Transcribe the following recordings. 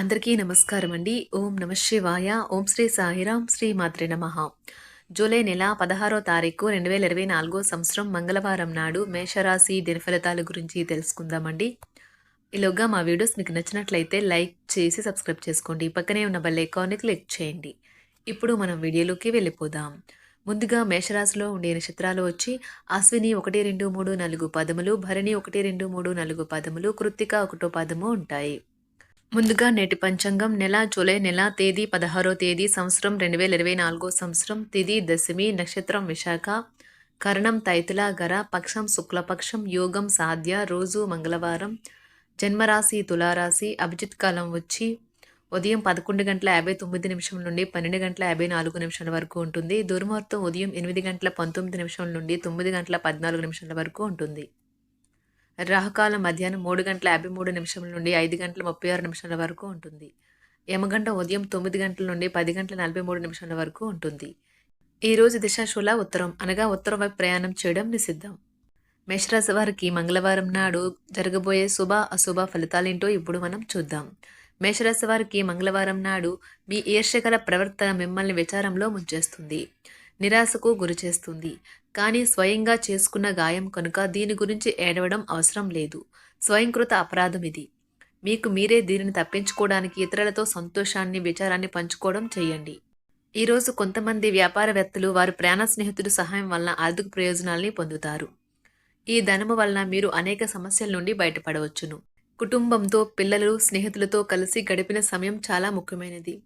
అందరికీ నమస్కారం అండి. ఓం నమ శివాయ. ఓం శ్రీ సాయిరాం శ్రీ మాత్రే నమ. జూలై నెల పదహారో తారీఖు రెండు వేల ఇరవై నాలుగో సంవత్సరం మంగళవారం నాడు మేషరాశి దినఫలితాల గురించి తెలుసుకుందామండి. ఈలోగా మా వీడియోస్ మీకు నచ్చినట్లయితే లైక్ చేసి సబ్స్క్రైబ్ చేసుకోండి. పక్కనే ఉన్న బెల్ ఐకాన్ని క్లిక్ చేయండి. ఇప్పుడు మనం వీడియోలోకి వెళ్ళిపోదాం. ముందుగా మేషరాశిలో ఉండే నక్షత్రాలు వచ్చి అశ్విని ఒకటి రెండు మూడు నాలుగు పదములు భరణి ఒకటి రెండు మూడు నాలుగు పదములు కృత్తిక ఒకటో పదము ఉంటాయి. ముందుగా నేటి పంచాంగం నెల జూలై నెల తేదీ పదహారో తేదీ సంవత్సరం రెండు వేల ఇరవై నాలుగో సంవత్సరం తిది దశమి నక్షత్రం విశాఖ. కరణం తైతుల గర పక్షం శుక్లపక్షం యోగం సాధ్య రోజు మంగళవారం. జన్మరాశి తులారాశి అభిజిత్ కాలం వచ్చి ఉదయం పదకొండు గంటల యాభై తొమ్మిది నిమిషం నుండి పన్నెండు గంటల యాభై నాలుగు నిమిషాల వరకు ఉంటుంది. దుర్మార్తం ఉదయం ఎనిమిది గంటల పంతొమ్మిది నిమిషం నుండి తొమ్మిది గంటల పద్నాలుగు నిమిషాల వరకు ఉంటుంది. రాహుకాలం మధ్యాహ్నం మూడు గంటల యాభై మూడు నిమిషాల నుండి ఐదు గంటల ముప్పై ఆరు నిమిషాల వరకు ఉంటుంది. యమగంట ఉదయం తొమ్మిది గంటల నుండి పది గంటల నలభై మూడు నిమిషాల వరకు ఉంటుంది. ఈ రోజు దిశాశూల ఉత్తరం. అనగా ఉత్తరం వైపు ప్రయాణం చేయడం నిషిద్ధం. మేషరాశి వారికి మంగళవారం నాడు జరగబోయే శుభ అశుభ ఫలితాలేంటో ఇప్పుడు మనం చూద్దాం. మేషరాశి వారికి మంగళవారం నాడు మీ ఈర్షకల ప్రవర్తన మిమ్మల్ని విచారంలో ముంచేస్తుంది. నిరాశకు గురిచేస్తుంది. కానీ స్వయంగా చేసుకున్న గాయం కనుక దీని గురించి ఏడవడం అవసరం లేదు. స్వయంకృత అపరాధం ఇది. మీకు మీరే దీనిని తప్పించుకోవడానికి ఇతరులతో సంతోషాన్ని విచారాన్ని పంచుకోవడం చేయండి. ఈరోజు కొంతమంది వ్యాపారవేత్తలు వారి ప్రాణ స్నేహితుడి సహాయం వలన ఆర్థిక ప్రయోజనాల్ని పొందుతారు. ఈ ధనము వలన మీరు అనేక సమస్యల నుండి బయటపడవచ్చును. కుటుంబంతో పిల్లలు స్నేహితులతో కలిసి గడిపిన సమయం చాలా ముఖ్యమైనది.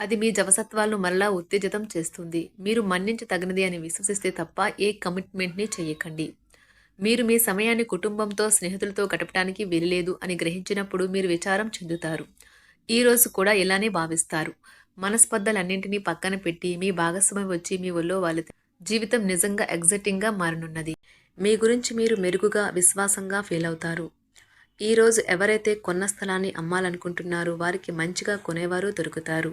అది మీ జవసత్వాలను మరలా ఉత్తేజితం చేస్తుంది. మీరు మన్నించతగినది అని విశ్వసిస్తే తప్ప ఏ కమిట్మెంట్ని చేయకండి మీరు మీ సమయాన్ని కుటుంబంతో స్నేహితులతో గడపడానికి వీలులేదు అని గ్రహించినప్పుడు మీరు విచారం చెందుతారు. ఈ రోజు కూడా ఇలానే భావిస్తారు. మనస్పర్ధలన్నింటినీ పక్కన పెట్టి మీ భాగస్వామి వచ్చి మీ ఒళ్ళో వాలితే జీవితం నిజంగా ఎగ్జైటింగ్గా మారనున్నది. మీ గురించి మీరు మెరుగుగా విశ్వాసంగా ఫీల్ అవుతారు. ఈరోజు ఎవరైతే కొన్న స్థలాన్ని అమ్మాలనుకుంటున్నారో వారికి మంచిగా కొనేవారు దొరుకుతారు.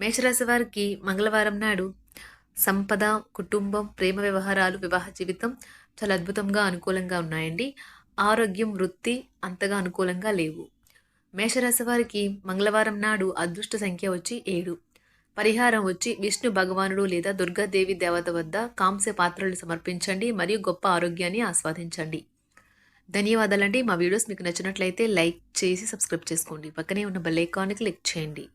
మేషరాశి వారికి మంగళవారం నాడు సంపద కుటుంబం ప్రేమ వ్యవహారాలు వివాహ జీవితం చాలా అద్భుతంగా అనుకూలంగా ఉన్నాయండి. ఆరోగ్యం వృత్తి అంతగా అనుకూలంగా లేవు. మేషరాశి వారికి మంగళవారం నాడు అదృష్ట సంఖ్య వచ్చి ఏడు. పరిహారం వచ్చి విష్ణు భగవానుడు లేదా దుర్గాదేవి దేవత వద్ద కాంస్య పాత్రలు సమర్పించండి మరియు గొప్ప ఆరోగ్యాన్ని ఆస్వాదించండి. ధన్యవాదాలండి. మా వీడియోస్ మీకు నచ్చినట్లయితే లైక్ చేసి సబ్స్క్రైబ్ చేసుకోండి. పక్కనే ఉన్న బెల్ ఐకాన్ని క్లిక్ చేయండి.